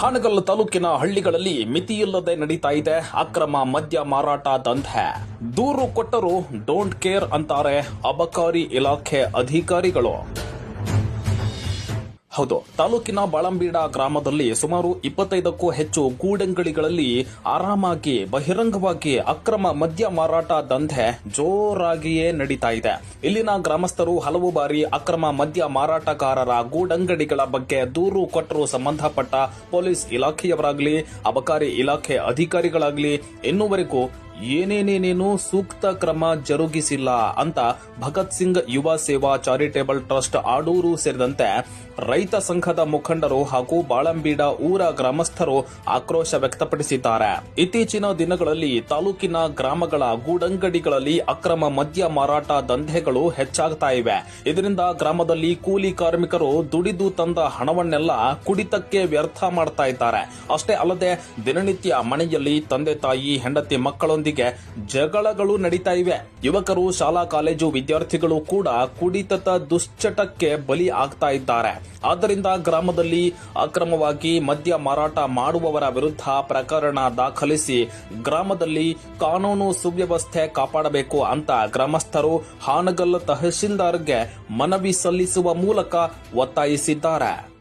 ಹಾನಗಲ್ ತಾಲೂಕಿನ ಹಳ್ಳಿಗಳಲ್ಲಿ ಮಿತಿಯಿಲ್ಲದೆ ನಡೀತಾ ಇದೆ ಅಕ್ರಮ ಮದ್ಯ ಮಾರಾಟ ದಂಧೆ. ದೂರು ಕೊಟ್ಟರು ಡೋಂಟ್ ಕೇರ್ ಅಂತಾರೆ ಅಬಕಾರಿ ಇಲಾಖೆ ಅಧಿಕಾರಿಗಳು. ಹೌದು. ತಾಲೂಕಿನ ಬಾಳಂಬೀಡ ಗ್ರಾಮದಲ್ಲಿ ಸುಮಾರು ಇಪ್ಪತ್ತೈದಕ್ಕೂ ಹೆಚ್ಚು ಗೂಡಂಗಡಿಗಳಲ್ಲಿ ಆರಾಮಾಗಿ, ಬಹಿರಂಗವಾಗಿ ಅಕ್ರಮ ಮದ್ಯ ಮಾರಾಟ ದಂಧೆ ಜೋರಾಗಿಯೇ ನಡೀತಾ ಇದೆ. ಇಲ್ಲಿನ ಗ್ರಾಮಸ್ಥರು ಹಲವು ಬಾರಿ ಅಕ್ರಮ ಮದ್ಯ ಮಾರಾಟಗಾರರ ಗೂಡಂಗಡಿಗಳ ಬಗ್ಗೆ ದೂರು ಕೊಟ್ಟರು ಸಂಬಂಧಪಟ್ಟ ಪೊಲೀಸ್ ಇಲಾಖೆಯವರಾಗಲಿ, ಅಬಕಾರಿ ಇಲಾಖೆ ಅಧಿಕಾರಿಗಳಾಗಲಿ, ಇನ್ನೂವರೆಗೂ ಏನೇನೇನೇನು ಸೂಕ್ತ ಕ್ರಮ ಜರುಗಿಸಿಲ್ಲ ಅಂತ ಭಗತ್ ಸಿಂಗ್ ಯುವ ಸೇವಾ ಚಾರಿಟೇಬಲ್ ಟ್ರಸ್ಟ್ ಆಡೂರು ಸೇರಿದಂತೆ ರೈತ ಸಂಘದ ಮುಖಂಡರು ಹಾಗೂ ಬಾಳಂಬೀಡ ಊರ ಗ್ರಾಮಸ್ಥರು ಆಕ್ರೋಶ ವ್ಯಕ್ತಪಡಿಸಿದ್ದಾರೆ. ಇತ್ತೀಚಿನ ದಿನಗಳಲ್ಲಿ ತಾಲೂಕಿನ ಗ್ರಾಮಗಳ ಗೂಡಂಗಡಿಗಳಲ್ಲಿ ಅಕ್ರಮ ಮದ್ಯ ಮಾರಾಟ ದಂಧೆಗಳು ಹೆಚ್ಚಾಗ್ತಾ ಇವೆ. ಇದರಿಂದ ಗ್ರಾಮದಲ್ಲಿ ಕೂಲಿ ಕಾರ್ಮಿಕರು ದುಡಿದು ತಂದ ಹಣವನ್ನೆಲ್ಲ ಕುಡಿತಕ್ಕೆ ವ್ಯರ್ಥ ಮಾಡ್ತಾ ಇದ್ದಾರೆ. ಅಷ್ಟೇ ಅಲ್ಲದೆ ದಿನನಿತ್ಯ ಮನೆಯಲ್ಲಿ ತಂದೆ ತಾಯಿ, ಹೆಂಡತಿ, ಮಕ್ಕಳೊಂದಿಗೆ ಜಗಳಗಳು ನಡೀತಾ ಇವೆ. ಯುವಕರು, ಶಾಲಾ, ಕಾಲೇಜು ವಿದ್ಯಾರ್ಥಿಗಳು ಕೂಡ ಕುಡಿತದ ದುಶ್ಚಟಕ್ಕೆ ಬಲಿ ಆಗ್ತಾ ಇದ್ದಾರೆ. ಆದ್ದರಿಂದ ಗ್ರಾಮದಲ್ಲಿ ಅಕ್ರಮವಾಗಿ ಮದ್ಯ ಮಾರಾಟ ಮಾಡುವವರ ವಿರುದ್ಧ ಪ್ರಕರಣ ದಾಖಲಿಸಿ ಗ್ರಾಮದಲ್ಲಿ ಕಾನೂನು ಸುವ್ಯವಸ್ಥೆ ಕಾಪಾಡಬೇಕು ಅಂತ ಗ್ರಾಮಸ್ಥರು ಹಾನಗಲ್ ತಹಶೀಲ್ದಾರ್ಗೆ ಮನವಿ ಸಲ್ಲಿಸುವ ಮೂಲಕ ಒತ್ತಾಯಿಸಿದ್ದಾರೆ.